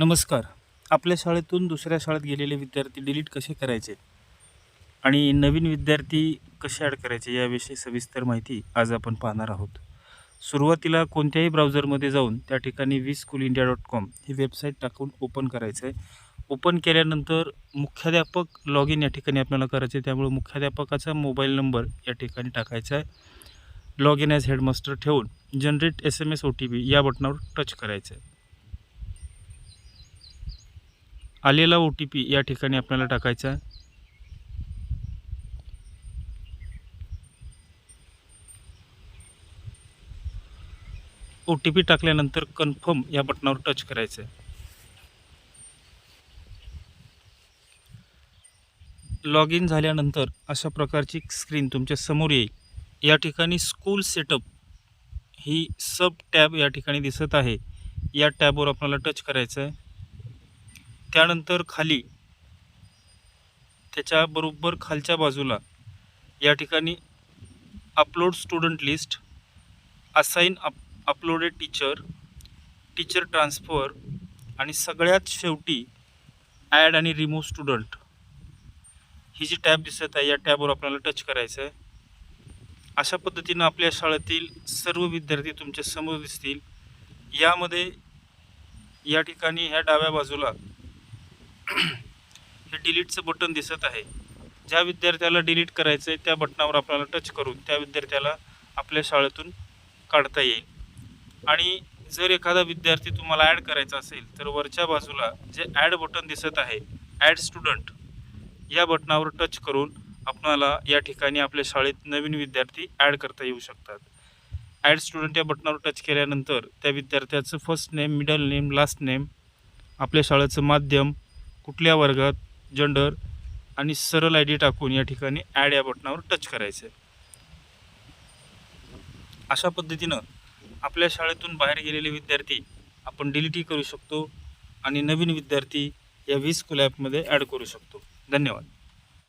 नमस्कार. आपल्या शाळेतून दुसऱ्या शाळेत गेलेले विद्यार्थी डिलीट कसे करायचे? आणि नवीन विद्यार्थी कसे ॲड करायचे याविषयी सविस्तर माहिती आज आपण पाहणार आहोत. सुरुवातीला कोणत्याही ब्राउझरमध्ये जाऊन त्या ठिकाणी V school India dot com ही वेबसाईट टाकून ओपन करायचं आहे. ओपन केल्यानंतर मुख्याध्यापक लॉग इन या ठिकाणी आपल्याला करायचे आहे. त्यामुळे मुख्याध्यापकाचा मोबाईल नंबर या ठिकाणी टाकायचा आहे. लॉग इन ॲज हेडमास्टर ठेवून generate S M S O T P या बटनावर टच करायचं आहे. आलेला ओ टी पी या ठिकाणी आपल्याला टाकायचा आहे. ओ टी पी टाकल्यानंतर कन्फर्म या बटनावर टच करायचं आहे लॉग इन झाल्यानंतर अशा प्रकारची स्क्रीन तुमच्यासमोर येईल. या ठिकाणी स्कूल सेटअप ही सब टॅब या ठिकाणी दिसत आहे. या टॅबवर आपल्याला टच करायचं आहे त्यानंतर खाली त्याच्याबरोबर खालच्या बाजूला या ठिकाणी upload student list assign up uploaded teacher teacher transfer आणि सगळ्यात शेवटी ॲड आणि रिमूव्ह स्टुडंट ही जी टॅब दिसत आहे या टॅबवर आपल्याला टच करायचं आहे अशा पद्धतीनं आपल्या शाळेतील सर्व विद्यार्थी तुमच्यासमोर दिसतील. यामध्ये या ठिकाणी ह्या डाव्या बाजूला डिलीटचं बटन दिसत आहे. ज्या विद्यार्थ्याला डिलीट करायचं आहे त्या बटनावर आपल्याला टच करून त्या विद्यार्थ्याला आपल्या शाळेतून काढता येईल. आणि जर एखादा विद्यार्थी तुम्हाला ॲड करायचा असेल तर वरच्या बाजूला जे ॲड बटन दिसत आहे ॲड स्टुडंट या बटनावर टच करून आपणाला या ठिकाणी आपल्या शाळेत नवीन विद्यार्थी ॲड करता येऊ शकतात. ॲड स्टुडंट या बटनावर टच केल्यानंतर त्या विद्यार्थ्याचं first name middle name last name आपल्या शाळेचं माध्यम कुठल्या वर्गात जेंडर आणि सरळ आय डी टाकून या ठिकाणी ॲड या बटनावर टच करायचं आहे अशा पद्धतीनं आपल्या शाळेतून बाहेर गेलेले विद्यार्थी आपण डिलीटही करू शकतो आणि नवीन विद्यार्थी या वीज स्कूल ॲपमध्ये ॲड करू शकतो. धन्यवाद.